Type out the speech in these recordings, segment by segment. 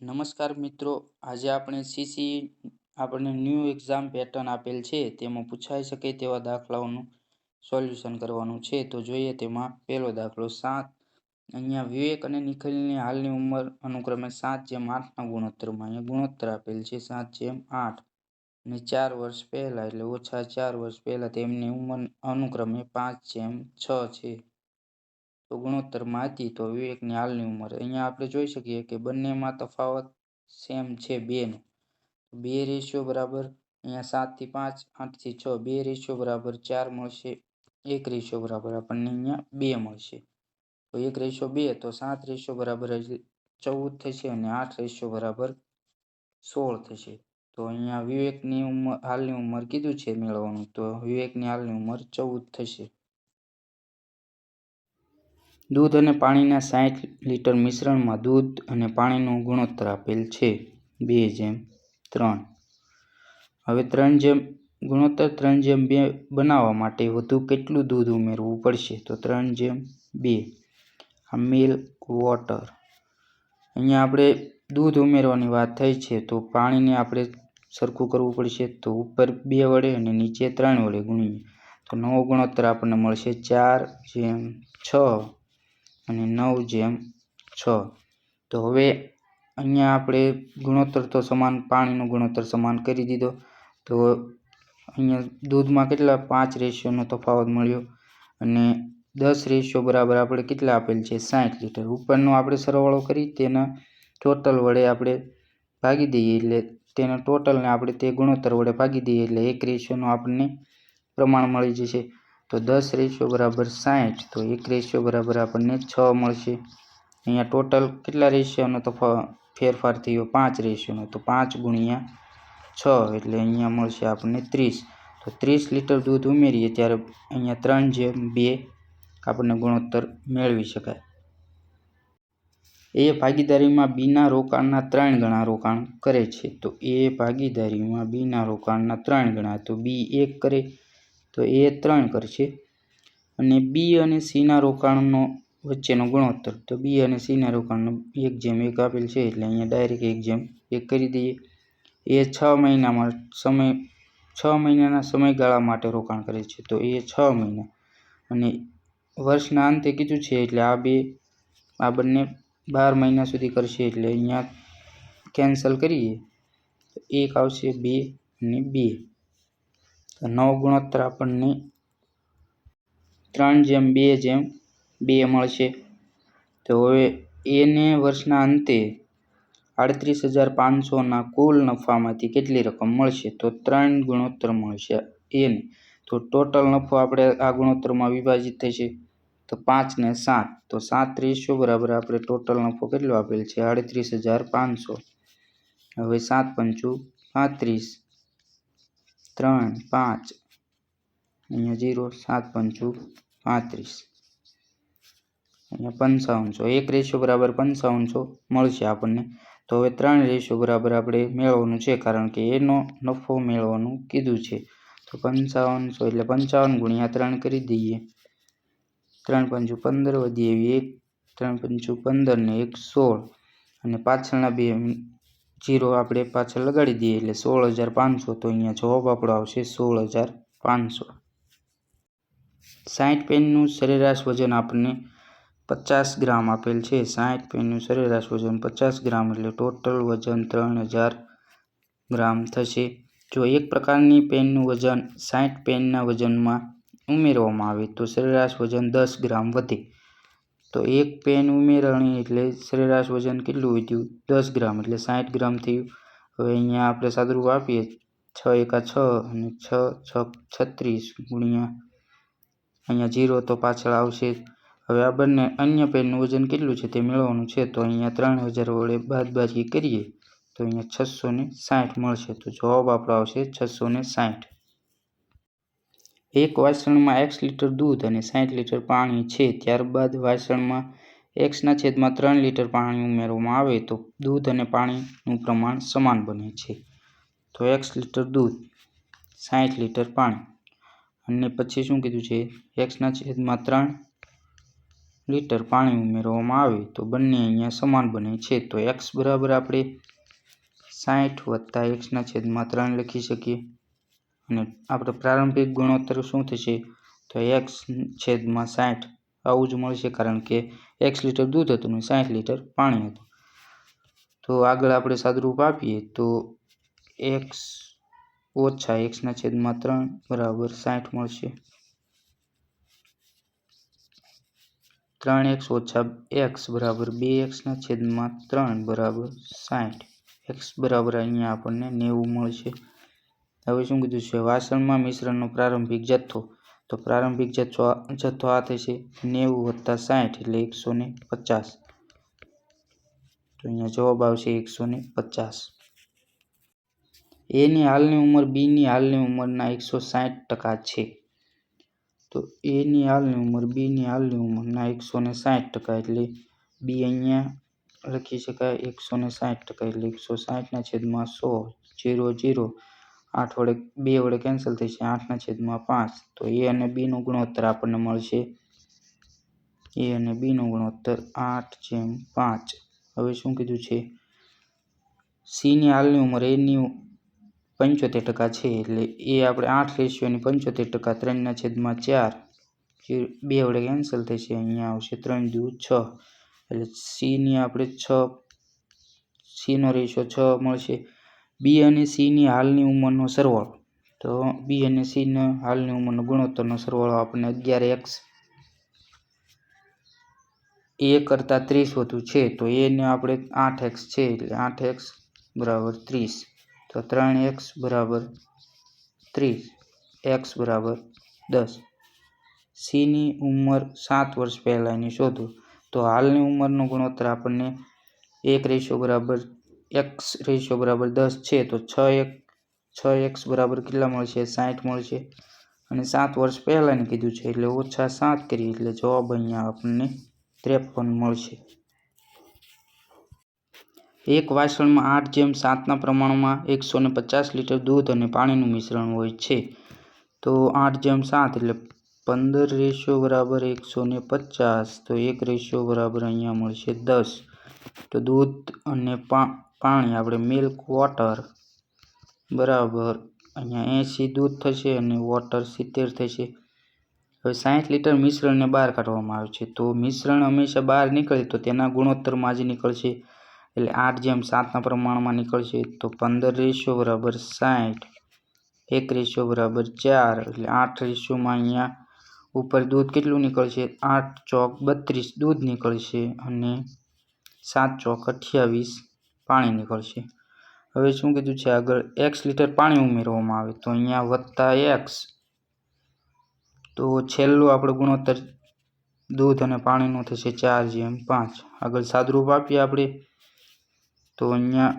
નમસ્કાર મિત્રો, આજે આપણે સીસી આપણને ન્યૂ એક્ઝામ પેટર્ન આપેલ છે, તેમાં પૂછાઈ શકે તેવા દાખલાઓનું સોલ્યુશન કરવાનું છે. તો જોઈએ તેમાં પહેલો દાખલો સાત. અહીંયા વિવેક અને નિખિલની હાલની ઉંમર અનુક્રમે સાત જેમ આઠના ગુણોત્તરમાં. અહીંયા ગુણોત્તર આપેલ છે, સાત જેમ આઠ. અને ચાર વર્ષ પહેલાં એટલે ઓછા ચાર વર્ષ પહેલાં તેમની ઉંમર અનુક્રમે પાંચ જેમ છ છે. તો ગુણોત્તરમાં હતી તો વિવેકની હાલની ઉંમર. અહીંયા આપણે જોઈ શકીએ કે બંનેમાં તફાવત સેમ છે બેનો. બે રેશિયો બરાબર અહીંયા સાતથી પાંચ, આઠથી છ. બે રેશિયો બરાબર ચાર મળશે, એક રેશિયો બરાબર આપણને અહીંયા બે મળશે. તો એક રેશિયો બે, તો સાત રેશિયો બરાબર ચૌદ થશે અને આઠ રેશિયો બરાબર સોળ થશે. તો અહીંયા વિવેકની ઉંમર, હાલની ઉંમર કીધું છે મેળવવાનું. તો વિવેકની હાલની ઉંમર ચૌદ થશે. દૂધ અને પાણીના સાઠ લીટર મિશ્રણમાં દૂધ અને પાણીનો ગુણોત્તર આપેલ છે. બે જેમ, ત્રણ. હવે ત્રણ જેમ, ગુણોત્તર ત્રણ જેમ બે બનાવવા માટે વધુ કેટલું દૂધ ઉમેરવું પડશે? તો ત્રણ જેમ, બે. આ મિલ્ક વોટર. અહીંયા આપણે દૂધ ઉમેરવાની વાત થઈ છે, તો પાણીને આપણે સરખું કરવું પડશે તો ઉપર બે વડે અને નીચે ત્રણ વડે ગુણીએ. તો નવો ગુણોત્તર આપણને મળશે ચાર જેમ છ. અને નવ જેમ છ. તો હવે અહીંયા આપણે ગુણોત્તર તો સમાન, પાણીનો ગુણોત્તર સમાન કરી દીધો. તો અહીંયા દૂધમાં કેટલા? પાંચ રેશિયોનો તફાવત મળ્યો. અને દસ રેશિયો બરાબર આપણે કેટલા આપેલ છે? સાઠ લીટર. ઉપરનો આપણે સરવાળો કરી, તેના ટોટલ વડે આપણે ભાગી દઈએ. એટલે તેના ટોટલને આપણે તે ગુણોત્તર વડે ભાગી દઈએ. એટલે એક રેશિયોનું આપણને પ્રમાણ મળી જશે. તો દસ રેશિયો બરાબર સાઠ, તો એક રેશિયો બરાબર આપણને છ મળશે. અહીંયા ટોટલ કેટલા રેશિયોનો તો ફેરફાર થયો? પાંચ રેશિયોનો. તો પાંચ ગુણ્યા છ, એટલે અહીંયા મળશે આપણને ત્રીસ. તો ત્રીસ લીટર દૂધ ઉમેરીએ ત્યારે અહીંયા ત્રણ જેમ બે આપણને ગુણોત્તર મેળવી શકાય. એ ભાગીદારીમાં બીના રોકાણના ત્રણ ગણા રોકાણ કરે છે. તો એ ભાગીદારીમાં બીના રોકાણના ત્રણ ગણા. તો બી એક કરે. તો એ ત્રણ કરશે. અને બી અને સીના રોકાણનો વચ્ચેનો ગુણોત્તર. તો બી અને સીના રોકાણનો એક જેમ એક આપેલ છે, એટલે અહીંયા ડાયરેક્ટ એક જેમ એક કરી દઈએ. એ છ મહિનામાં સમય, છ મહિનાના સમયગાળા માટે રોકાણ કરે છે. તો એ છ મહિના. અને વર્ષના અંતે કીધું છે, એટલે આ બે, આ બંને બાર મહિના સુધી કરશે, એટલે અહીંયા કેન્સલ કરીએ. એક આવશે બે અને બે. નવ ગુણોત્તર આપણને ત્રણ જેમ બે જેમ બે મળશે. તો હવે એને વર્ષના અંતે આડત્રીસ હજાર પાંચસોના કુલ નફામાંથી કેટલી રકમ મળશે? તો ત્રણ ગુણોત્તર મળશે એને. તો ટોટલ નફો આપણે આ ગુણોત્તરમાં વિભાજિત થશે. તો પાંચ ને સાત. તો સાત રેશિયો બરાબર? આપણે ટોટલ નફો કેટલો આપેલ છે? આડત્રીસ હજાર પાંચસો. હવે સાત પંચું પાંત્રીસ. ત્રણ, પાંચ, અહીંયા જીરો, સાત, પંચું, પાંત્રીસ. અહીંયા પંચાવનસો એક રેશિયો બરાબર પંચાવનસો મળશે આપણને. તો હવે ત્રણ રેશિયો બરાબર આપણે મેળવવાનું છે, કારણ કે એનો નફો મેળવવાનું કીધું છે. તો પંચાવનસો એટલે પંચાવન ગુણ્યા ત્રણ કરી દઈએ. ત્રણ પંચું પંદર વધી એવી એક ત્રણ પંચું પંદર ને એક સોળ. અને પાછળના બે જીરો આપણે પાછળ લગાડી દઈએ એટલે સોળ હજાર પાંચસો, તો અહીંયા જવાબ આપણો આવશે સોળ હજાર પાંચસો. સાઠ પેનનું સરેરાશ વજન આપણને પચાસ ગ્રામ આપેલ છે. સાઠ પેનનું સરેરાશ વજન પચાસ ગ્રામ એટલે ટોટલ વજન ત્રણ હજાર ગ્રામ થશે. જો એક પ્રકારની પેનનું વજન સાઠ પેનના વજનમાં ઉમેરવામાં આવે તો સરેરાશ વજન દસ ગ્રામ વધે. તો એક પેન ઉમેરણી એટલે સરેરાશ વજન કેટલું વધ્યું દસ ગ્રામ એટલે સાઠ ગ્રામ થયું. હવે અહીંયા આપણે સાદુરૂપ આપીએ. છ એકા છ અને છ છ છત્રીસ ગુણ્યા અહીંયા જીરો તો પાછળ આવશે. હવે આ બંને અન્ય પેનનું વજન કેટલું છે તે મેળવવાનું છે? તો અહીંયા ત્રણ હજાર વડે બાદબાકી કરીએ તો અહીંયા છસો ને સાઠ મળશે. તો જવાબ આપણો આવશે છસો ને સાઠ એક વાસણમાં એક્સ લીટર દૂધ અને સાઠ લીટર પાણી છે. ત્યારબાદ વાસણમાં એક્સના છેદમાં ત્રણ લીટર પાણી ઉમેરવામાં આવે તો દૂધ અને પાણીનું પ્રમાણ સમાન બને છે. તો એક્સ લીટર દૂધ સાઠ લીટર પાણી. અને પછી શું કીધું છે? એક્સના છેદમાં ત્રણ લીટર પાણી ઉમેરવામાં આવે તો બંને અહીંયા સમાન બને છે. તો એક્સ બરાબર આપણે સાઠ વત્તા એક્સના છેદમાં ત્રણ લખી શકીએ. અને આપણે પ્રારંભિક ગુણોત્તર શું થશે? તો એક્સ છેદમાં સાઠ. આવું જ મળશે કારણ કે એક્સ લીટર દૂધ હતું ને સાઠ લીટર પાણી હતું. તો આગળ આપણે સાદુરૂપ આપીએ તો એક્સ ઓછા એક્સના છેદમાં ત્રણ બરાબર સાઠ મળશે. ત્રણ એક્સ ઓછા એક્સ બરાબર બે એક્સના છેદમાં ત્રણ બરાબર સાઠ. એક્સ બરાબર અહીંયા આપણને નેવું મળશે. હવે શું કીધું છે? વાસણમાં મિશ્રણનો પ્રારંભિક જથ્થો. તો પ્રારંભિક જથ્થો જથ્થો આ થશે નેવું વત્તા સાઠ એટલે એકસો ને પચાસ. તો અહીંયા જવાબ આવશે એકસો ને પચાસ. એની હાલની ઉંમર બીની હાલની ઉંમરના એકસો સાઠ ટકા છે. તો એની હાલની ઉંમર બીની હાલની ઉંમરના એકસો ને સાઠ ટકા એટલે બી અહીંયા લખી શકાય એકસો ને સાઠ ટકા એટલે એકસો સાઠના છેદમાં સો, જીરો જીરો. આઠ વડે, બે વડે કેન્સલ થશે. આઠના છેદમાં પાંચ. તો એ અને બીનો ગુણોત્તર આપણને મળશે. એ અને બીનો ગુણોત્તર આઠ જેમ પાંચ. હવે શું કીધું છે? સીની હાલની ઉંમર એની પંચોતેર ટકા છે. એટલે એ આપણે આઠ રેશિયોની પંચોતેર ટકા. ત્રણના છેદમાં ચાર. બે વડે કેન્સલ થશે. અહીંયા આવશે ત્રણ દુ છ. એટલે સીની આપણે છ સીનો રેશિયો છ મળશે. બી અને સીની હાલની ઉંમરનો સરવાળો. તો બી અને સીના હાલની ઉંમરનો ગુણોત્તરનો સરવાળો આપણને અગિયાર એક્સ એ કરતાં ત્રીસ વધુ છે, તો એને આપણે આઠ એક્સ છે, એટલે આઠ એક્સ બરાબર ત્રીસ. તો ત્રણ એક્સ બરાબર ત્રીસ, એક્સ બરાબર દસ. સીની ઉંમર સાત વર્ષ પહેલાંની શોધો. તો હાલની ઉંમરનો ગુણોત્તર આપણને એક રેશિયો બરાબર એક્સ રેશિયો બરાબર દસ છે, તો છ એક, છ એક્સ બરાબર કેટલા મળશે? સાઠ મળશે. અને સાત વર્ષ પહેલાંને કીધું છે, એટલે ઓછા સાત કરીએ, એટલે જવાબ અહીંયા આપણને ત્રેપન મળશે. એક વાસણમાં આઠ જેમ સાતના પ્રમાણમાં એકસો ને પચાસ લીટર દૂધ અને પાણીનું મિશ્રણ હોય છે, તો આઠ જેમ સાત, એટલે પંદર રેશિયો બરાબર એકસો ને પચાસ, તો એક રેશિયો બરાબર અહીંયા મળશે દસ. તો દૂધ અને પાણી, આપણે મિલ્ક વોટર બરાબર. અહીંયા એંસી દૂધ થશે અને વોટર સિત્તેર થશે. હવે સાઠ લીટર મિશ્રણને બહાર કાઢવામાં આવે છે. તો મિશ્રણ હંમેશા બહાર નીકળે તો તેના ગુણોત્તરમાં જ નીકળશે. એટલે આઠ જેમ સાતના પ્રમાણમાં નીકળશે, તો પંદર રેશિયો બરાબર સાઠ એક રેશિયો બરાબર ચાર. એટલે આઠ રેશિયોમાં અહીંયા ઉપર દૂધ કેટલું નીકળશે? આઠ ચોક બત્રીસ દૂધ નીકળશે અને સાત ચોક અઠ્યાવીસ. પાણી નીકળશે. હવે શું કીધું છે? આગળ એક્સ લીટર પાણી ઉમેરવામાં આવે. તો અહીંયા વત્તા એક્સ તો છેલ્લું આપણે ગુણોત્તર દૂધ અને પાણીનું થશે ચાર જેમ પાંચ. આગળ સાદરૂપ આપીએ આપણે. તો અહીંયા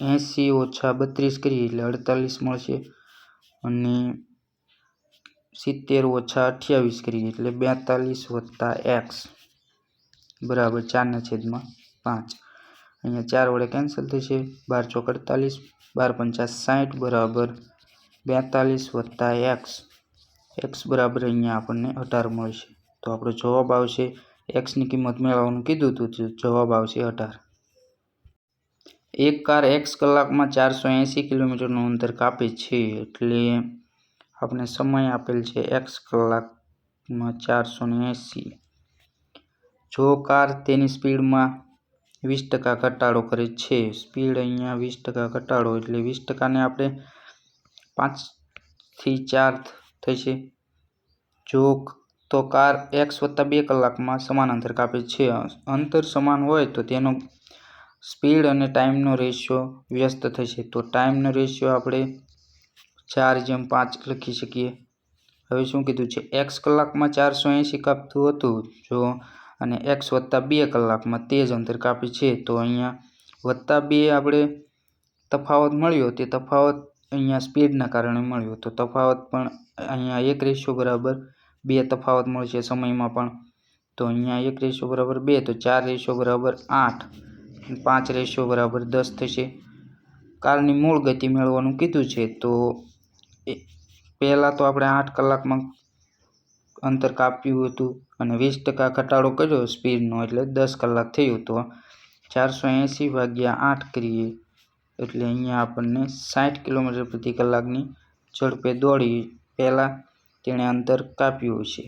એંસી ઓછા બત્રીસ કરીએ એટલે અડતાલીસ મળશે. અને સિત્તેર ઓછા અઠ્યાવીસ કરીએ એટલે બેતાલીસ વત્તા એક્સ બરાબર ચારના છેદમાં પાંચ. અહીંયા ચાર વડે કેન્સલ થશે. બાર ચોક અડતાલીસ બાર પંચાસ સાઠ બરાબર બેતાલીસ વત્તા એક્સ. એક્સ બરાબર અહીંયા આપણને અઢાર મળશે. તો આપણો જવાબ આવશે એક્સની કિંમત મેળવવાનું કીધું હતું તો જવાબ આવશે અઢાર. એક કાર એક્સ કલાકમાં ચારસો એંસી કિલોમીટરનું અંતર કાપે છે, એટલે આપણે સમય આપેલ છે એક્સ કલાકમાં ચારસો ને એંસી. જો કાર તેની સ્પીડમાં વીસ ટકા ઘટાડો કરે છે. સ્પીડ અહીંયા વીસ ટકા ઘટાડો એટલે વીસ ટકાને આપણે પાંચથી ચાર થશે જો તો કાર એક્સ વત્તા બે કલાકમાં સમાન અંતર કાપે છે. અંતર સમાન હોય તો તેનો સ્પીડ અને ટાઈમનો રેશિયો વ્યસ્ત થશે તો ટાઈમનો રેશિયો આપણે ચાર જેમ પાંચ લખી શકીએ. હવે શું કીધું છે? એક્સ કલાકમાં ચારસો એંસી કાપતું હતું. જો અને એક્સ વત્તા બે કલાકમાં તે જ અંતર કાપે છે. તો અહીંયા વત્તા બે આપણે તફાવત મળ્યો, તે તફાવત અહીંયા સ્પીડના કારણે મળ્યો. તો તફાવત પણ અહીંયા એક રેશિયો બરાબર બે તફાવત મળશે સમયમાં પણ. તો અહીંયા એક રેશિયો બરાબર બે, તો ચાર રેશિયો બરાબર આઠ પાંચ રેશિયો બરાબર દસ થશે. કારની મૂળ ગતિ મેળવવાનું કીધું છે. તો પહેલાં તો આપણે આઠ કલાકમાં અંતર કાપ્યું હતું અને વીસ ટકા ઘટાડો કર્યો સ્પીડનો એટલે દસ કલાક થયું તો ચારસો એંસી ભાગ્યા આઠ કરીએ એટલે અહીંયા આપણને સાઠ કિલોમીટર પ્રતિ કલાકની ઝડપે દોડી પહેલાં તેણે અંતર કાપ્યું છે.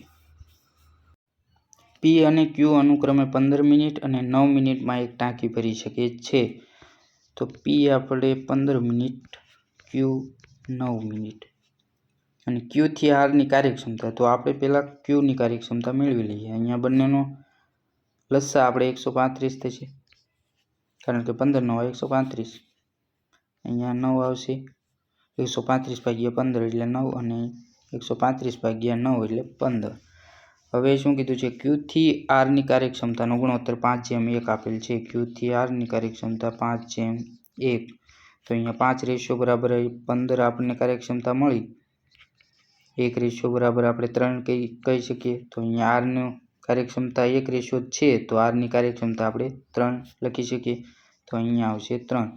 પી અને ક્યુ અનુક્રમે પંદર મિનિટ અને નવ મિનિટમાં એક ટાંકી ભરી શકે છે. તો પી આપણે પંદર મિનિટ ક્યુ નવ મિનિટ. અને ક્યુથી આરની કાર્યક્ષમતા, તો આપણે પહેલાં ક્યુની કાર્યક્ષમતા મેળવી લઈએ. અહીંયા બંનેનો લસ્સા આપણે એકસો પાંત્રીસ થશે. કારણ કે પંદર નવ એકસો પાંત્રીસ. અહીંયા નવ આવશે. એકસો પાંત્રીસ ભાગ્યા પંદર એટલે નવ અને એકસો પાંત્રીસ ભાગ્યા નવ એટલે પંદર. હવે શું કીધું છે? ક્યુથી આરની કાર્યક્ષમતાનો ગુણોત્તર પાંચ જેમ એક આપેલ છે. ક્યુથી આરની કાર્યક્ષમતા પાંચ જેમ એક. તો અહીંયા પાંચ રેશિયો બરાબર પંદર આપણને કાર્યક્ષમતા મળી. એક રેશિયો બરાબર આપણે ત્રણ કહી કહી શકીએ. તો અહીંયા આરનું કાર્યક્ષમતા એક રેશિયો છે, તો આરની કાર્યક્ષમતા આપણે ત્રણ લખી શકીએ. તો અહીંયા આવશે ત્રણ.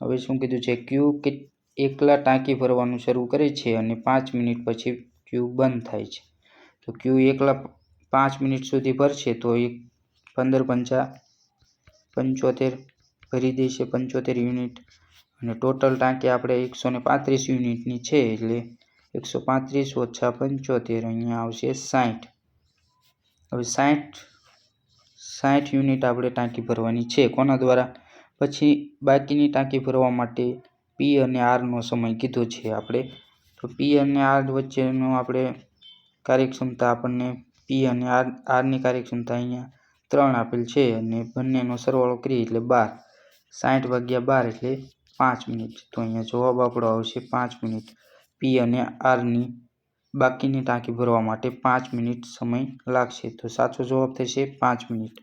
હવે શું કીધું છે? ક્યુ કે એકલા ટાંકી ભરવાનું શરૂ કરે છે અને પાંચ મિનિટ પછી ક્યુ બંધ થાય છે. તો ક્યુ એકલા પાંચ મિનિટ સુધી ભરશે તો એ પંદર પંચા પંચોતેર ભરી દેશે પંચોતેર યુનિટ. અને ટોટલ ટાંકી આપણે એકસો ને પાંત્રીસ યુનિટની છે એટલે એકસો પાંત્રીસ ઓછા પંચોતેર, અહીંયા આવશે સાઠ. હવે સાઠ સાઠ યુનિટ આપણે ટાંકી ભરવાની છે. કોના દ્વારા? પછી બાકીની ટાંકી ભરવા માટે પી અને આરનો સમય કીધો છે આપણે. તો પી અને આર વચ્ચેનો આપણે કાર્યક્ષમતા આપણને પી અને આર આરની કાર્યક્ષમતા અહીંયા ત્રણ આપેલ છે અને બંનેનો સરવાળો કરીએ એટલે બાર. સાઠ ભાગ્યા બાર એટલે પાંચ મિનિટ. તો અહીંયા જવાબ આપણો આવશે પાંચ મિનિટ. પી અને આરની બાકીની ટાંકી ભરવા માટે પાંચ મિનિટ સમય લાગશે. તો સાચો જવાબ થશે પાંચ મિનિટ.